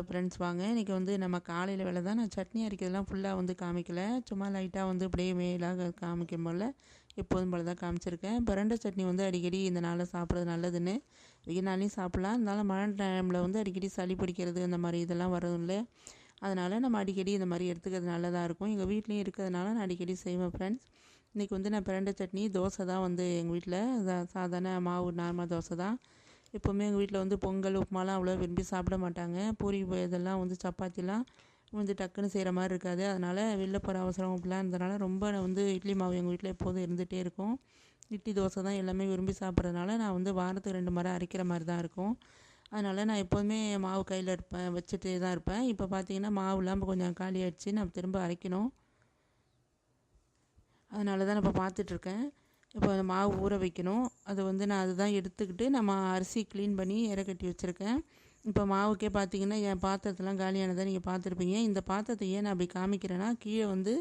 Friends வாங்க. இன்றைக்கி வந்து நம்ம காலையில் வேலை தான். நான் சட்னி அரைக்கிறதுலாம் ஃபுல்லாக வந்து காமிக்கலை. சும்மா லைட்டாக வந்து அப்படியே மேலாக காமிக்கும் போல் எப்போதும் போல் தான் காமிச்சிருக்கேன். பிரண்டை சட்னி வந்து அடிக்கடி இந்த நாளில் சாப்பிட்றது நல்லதுன்னு வெயில் நாளையும் சாப்பிட்லாம். இருந்தாலும் மழை டைமில் வந்து அடிக்கடி சளி பிடிக்கிறது அந்த மாதிரி இதெல்லாம் வரும் இல்லை. அதனால் நம்ம அடிக்கடி இந்த மாதிரி எடுத்துக்கிறது நல்லதாக இருக்கும். எங்கள் வீட்லேயும் இருக்கிறதுனால நான் அடிக்கடி செய்வேன் ஃப்ரெண்ட்ஸ் இன்றைக்கி வந்து நான் பிரண்டை சட்னி தோசை தான் வந்து எங்கள் வீட்டில் சாதாரண மாவு நார்மல் தோசை தான். எப்போவுமே எங்கள் வீட்டில் வந்து பொங்கல் உப்புமாலாம் அவ்வளோ விரும்பி சாப்பிட மாட்டாங்க. பூரி இதெல்லாம் வந்து சப்பாத்திலாம் வந்து டக்குன்னு செய்கிற மாதிரி இருக்காது. அதனால் வெளில போகிற அவசரம் அப்படிலாம் இருந்ததுனால ரொம்ப வந்து இட்லி மாவு எங்கள் வீட்டில் எப்போதும் இருந்துகிட்டே இருக்கும். இட்லி தோசை தான் எல்லாமே விரும்பி சாப்பிட்றதுனால நான் வந்து வாரத்துக்கு ரெண்டு முறை அரைக்கிற மாதிரி தான் இருக்கும். அதனால் நான் எப்போதுமே மாவு கையில் இருப்பேன் வச்சுட்டே தான் இருப்பேன். இப்போ பார்த்தீங்கன்னா மாவு இல்லாமல் கொஞ்சம் காலி ஆகிடுச்சு நம்ம திரும்ப அரைக்கணும். அதனால தான் நான் இப்போ பார்த்துட்ருக்கேன் இப்போ அந்த மாவு ஊற வைக்கணும். அது வந்து நான் அதுதான் எடுத்துக்கிட்டு நம்ம அரிசி க்ளீன் பண்ணி இற கட்டி வச்சுருக்கேன். இப்போ மாவுக்கே பார்த்தீங்கன்னா என் பாத்திரத்தெலாம் காலியானதை நீங்கள் பார்த்துருப்பீங்க. இந்த பாத்திரத்தை ஏன் நான் அப்படி காமிக்கிறேன்னா கீழே வந்து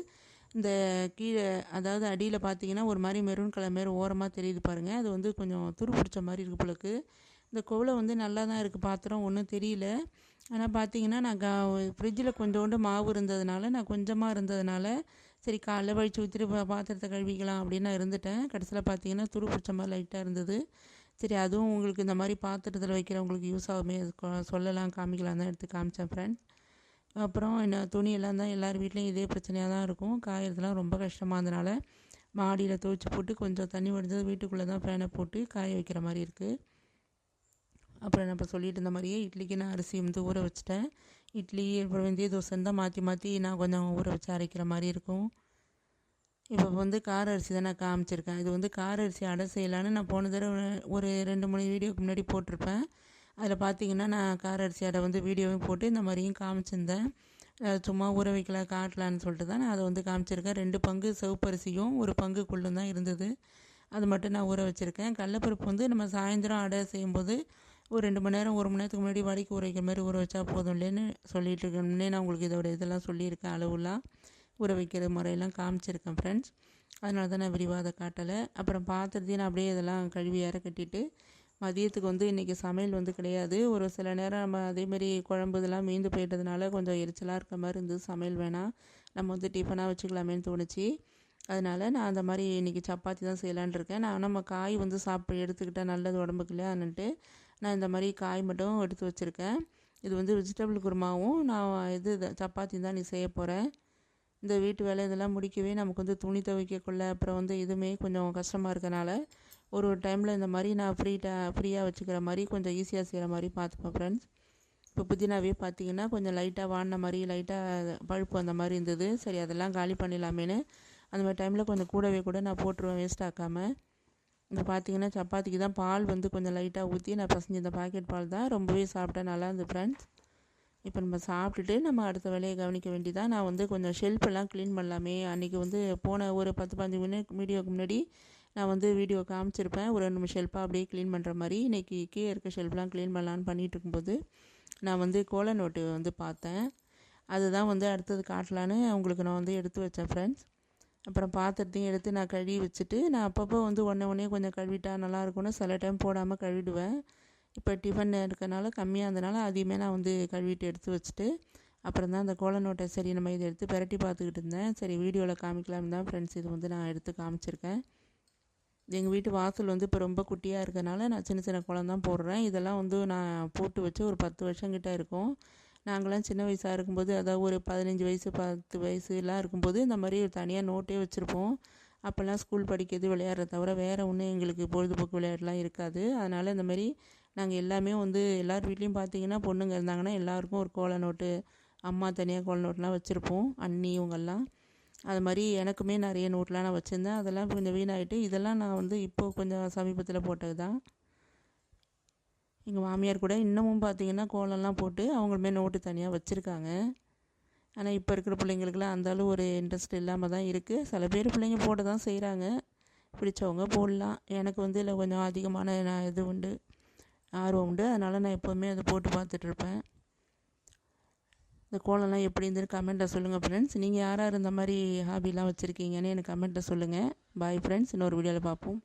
இந்த கீழே அதாவது அடியில் பார்த்தீங்கன்னா ஒரு மாதிரி மெரூன் கலர் மாரி ஓரமாக தெரியுது பாருங்கள் அது வந்து கொஞ்சம் துரு பிடிச்ச மாதிரி இருக்கு போலக்கு. இந்த கோலை வந்து நல்லா தான் இருக்குது பாத்திரம் ஒன்றும் தெரியல. ஆனால் பார்த்தீங்கன்னா நான் கா ஃப்ரிட்ஜில் கொஞ்சோண்டு மாவு இருந்ததுனால நான் கொஞ்சமாக இருந்ததுனால சரி காலைல வழித்து ஊற்றிட்டு பாத்திரத்தை கழுவிக்கலாம் அப்படின்னு நான் இருந்துட்டேன். கடைசியில் பார்த்தீங்கன்னா துரு பிடிச்ச மாதிரி லைட்டாக இருந்தது. சரி அதுவும் உங்களுக்கு இந்த மாதிரி பாத்திரத்தில் வைக்கிறவங்களுக்கு யூஸ் ஆகுமே சொல்லலாம் காமிக்கலாம் தான் எடுத்து காமிச்சேன் ஃப்ரெண்ட்ஸ் அப்புறம் என்ன துணியெல்லாம் தான் எல்லார் வீட்லேயும் இதே பிரச்சனையாக தான் இருக்கும். காயறதுலாம் ரொம்ப கஷ்டமாக இருந்தனால மாடியில் துவைச்சி போட்டு கொஞ்சம் தண்ணி வடிஞ்சது வீட்டுக்குள்ளே தான் ஃபேனை போட்டு காய வைக்கிற மாதிரி இருக்குது அப்புறம் நான் இப்போ சொல்லிட்டு இருந்த மாதிரியே இட்லிக்கு நான் அரிசி வந்து ஊற வச்சிட்டேன். இட்லி அப்புறம் வெந்தய தோசைன்னு தான் மாற்றி மாற்றி நான் கொஞ்சம் ஊற வச்சு அரைக்கிற மாதிரி இருக்கும். இப்போ வந்து கார அரிசி தான் நான் காமிச்சிருக்கேன். இது வந்து கார அரிசி அடை செய்யலான்னு நான் போன தடவை ஒரு ரெண்டு மூணு வீடியோக்கு முன்னாடி போட்டிருப்பேன். அதில் பார்த்தீங்கன்னா நான் கார அரிசி அடை வந்து வீடியோவும் போட்டு இந்த மாதிரியும் காமிச்சிருந்தேன். சும்மா ஊற வைக்கல காட்டலான்னு சொல்லிட்டு தான் நான் அதை வந்து காமிச்சிருக்கேன். ரெண்டு பங்கு சிவப்பரிசியும் ஒரு பங்கு குள்ளும் தான் இருந்தது. அது மட்டும் நான் ஊற வச்சுருக்கேன். கடலப்பருப்பு வந்து நம்ம சாயந்தரம் அடை செய்யும்போது ஒரு ரெண்டு மணி நேரம் ஒரு மணி நேரத்துக்கு முன்னாடி வடிக்கு ஊற வைக்கிற மாதிரி ஊற வச்சா போதும் இல்லைன்னு சொல்லிட்டு இருக்கேன். நான் உங்களுக்கு இதோட இதெல்லாம் சொல்லியிருக்கேன். அளவுலாம் ஊற வைக்கிற முறையெல்லாம் காமிச்சிருக்கேன் ஃப்ரெண்ட்ஸ் அதனால தான் நான் விரிவாக அதை காட்டலை. அப்புறம் பாத்திரத்தையும் நான் அப்படியே இதெல்லாம் கழுவி ஏற கட்டிட்டு மதியத்துக்கு வந்து இன்றைக்கி சமையல் வந்து கிடையாது. ஒரு சில நேரம் நம்ம அதேமாரி குழம்பு இதெல்லாம் மீந்து போயிட்டதுனால கொஞ்சம் எரிச்சலாக இருக்க மாதிரி இருந்தது. சமையல் வேணாம். நம்ம வந்து டிஃபனாக வச்சுக்கலாமேன்னு தோணுச்சு. அதனால் நான் அந்த மாதிரி இன்றைக்கி சப்பாத்தி தான் செய்யலான் இருக்கேன். நான் நம்ம காய் வந்து சாப்பிட்டு எடுத்துக்கிட்டால் நல்லது உடம்புக்கு இல்லையான்னுட்டு நான் இந்த மாதிரி காய் மட்டும் எடுத்து வச்சுருக்கேன். இது வந்து வெஜிடபிள் குருமாவும் நான் இது சப்பாத்தி தான் நீ செய்ய போகிறேன் இந்த வீட்டு வேலை இதெல்லாம் முடிக்கவே நமக்கு வந்து துணி துவைக்கக்குள்ள அப்புறம் வந்து இதுவுமே கொஞ்சம் கஷ்டமாக இருக்கனால ஒரு ஒரு டைமில் இந்த மாதிரி நான் ஃப்ரீ டா ஃப்ரீயாக வச்சுக்கிற மாதிரி கொஞ்சம் ஈஸியாக செய்கிற மாதிரி பார்த்துப்பேன் ஃப்ரெண்ட்ஸ் இப்போ புதினாவே பார்த்தீங்கன்னா கொஞ்சம் லைட்டாக வாடின மாதிரி லைட்டாக பழுப்பு அந்த மாதிரி இருந்தது. சரி அதெல்லாம் காலி பண்ணிடலாமேன்னு அந்த மாதிரி டைமில் கொஞ்சம் கூடவே கூட நான் போட்டுருவேன் வேஸ்ட் ஆக்காமல் இந்த பார்த்தீங்கன்னா சப்பாத்திக்கு தான் பால் வந்து கொஞ்சம் லைட்டாக ஊற்றி நான் பசஞ்சு இந்த பாக்கெட் பால் தான் ரொம்பவே சாப்பிட்டா நல்லா இருந்து ஃப்ரெண்ட்ஸ் இப்போ நம்ம சாப்பிட்டுட்டு நம்ம அடுத்த வேலையை கவனிக்க வேண்டியதான் நான் வந்து கொஞ்சம் ஷெல்ஃபெல்லாம் க்ளீன் பண்ணலாமே. அன்றைக்கி வந்து போன ஒரு பத்து பதினஞ்சு மினிட் வீடியோக்கு முன்னாடி நான் வந்து வீடியோ காமிச்சிருப்பேன். ஒரு ரெண்டு ஷெல்ஃபாக அப்படியே க்ளீன் பண்ணுற மாதிரி. இன்றைக்கி கீழே இருக்க ஷெல்ஃப்லாம் க்ளீன் பண்ணலான்னு பண்ணிகிட்டு இருக்கும்போது நான் வந்து கோல நோட்டு வந்து பார்த்தேன். அதுதான் வந்து அடுத்தது காட்டலான்னு உங்களுக்கு நான் வந்து எடுத்து வச்சேன் ஃப்ரெண்ட்ஸ் அப்புறம் பாத்திரத்தையும் எடுத்து நான் கழுவி வச்சுட்டு நான் அப்பப்போ வந்து ஒன்றே ஒன்றே கொஞ்சம் கழுவிட்டா நல்லாயிருக்கும்னு சில டைம் போடாமல் கழுவிடுவேன். இப்போ டிஃபன் இருக்கனால கம்மியாக இருந்தனால அதையுமே நான் வந்து கழுவிட்டு எடுத்து வச்சுட்டு அப்புறம் தான் அந்த கோல நோட்டை சரி நம்ம இதை எடுத்து பெரட்டி பார்த்துக்கிட்டு இருந்தேன். சரி வீடியோவில் காமிக்கலாம் தான் ஃப்ரெண்ட்ஸ் இது வந்து நான் எடுத்து காமிச்சிருக்கேன். எங்கள் வீட்டு வாசல் வந்து இப்போ ரொம்ப குட்டியாக இருக்கனால நான் சின்ன சின்ன குளம் தான் போடுறேன். இதெல்லாம் வந்து நான் போட்டு வச்சு ஒரு பத்து வருஷங்கிட்ட இருக்கும். நாங்களாம் சின்ன வயசாக இருக்கும்போது அதாவது ஒரு பதினஞ்சு வயசு பத்து வயசுலாம் இருக்கும்போது இந்த மாதிரி தனியாக நோட்டே வச்சுருப்போம். அப்போல்லாம் ஸ்கூல் படிக்கிறது விளையாடுறத தவிர வேறு ஒன்றும் எங்களுக்கு பொழுதுபோக்கு விளையாட்டுலாம் இருக்காது. அதனால் இந்த மாதிரி நாங்கள் எல்லாமே வந்து எல்லார் வீட்லேயும் பார்த்தீங்கன்னா பொண்ணுங்க இருந்தாங்கன்னா எல்லாருக்கும் ஒரு கோல நோட்டு அம்மா தனியாக கோல நோட்லாம் வச்சுருப்போம் அண்ணி இவங்கெல்லாம். அது மாதிரி எனக்குமே நிறைய நோட்லாம் நான் வச்சுருந்தேன். அதெல்லாம் கொஞ்சம் வீணாகிட்டு இதெல்லாம் நான் வந்து இப்போது கொஞ்சம் சமீபத்தில் போட்டது தான் எங்கள் மாமியார் கூட இன்னமும் பார்த்தீங்கன்னா கோலம்லாம் போட்டு அவங்களுமே நோட்டு தனியாக வச்சுருக்காங்க. ஆனால் இப்போ இருக்கிற பிள்ளைங்களுக்குலாம் அந்தாலும் ஒரு இன்ட்ரெஸ்ட் இல்லாமல் தான் இருக்குது சில பேர் பிள்ளைங்க போட தான் செய்கிறாங்க பிடிச்சவங்க போடலாம். எனக்கு வந்து இல்லை கொஞ்சம் அதிகமான நான் இது உண்டு ஆர்வம் உண்டு. அதனால் நான் எப்போவுமே அதை போட்டு பார்த்துட்ருப்பேன் இந்த கோலம்லாம் எப்படி இருந்துன்னு கமெண்ட்டில் சொல்லுங்கள் ஃப்ரெண்ட்ஸ் நீங்கள் யாராக இருந்த மாதிரி ஹாபிலாம் வச்சுருக்கீங்கன்னு எனக்கு கமெண்ட்டில் சொல்லுங்கள் பாய் ஃப்ரெண்ட்ஸ் இன்னொரு வீடியோவில் பார்ப்போம்.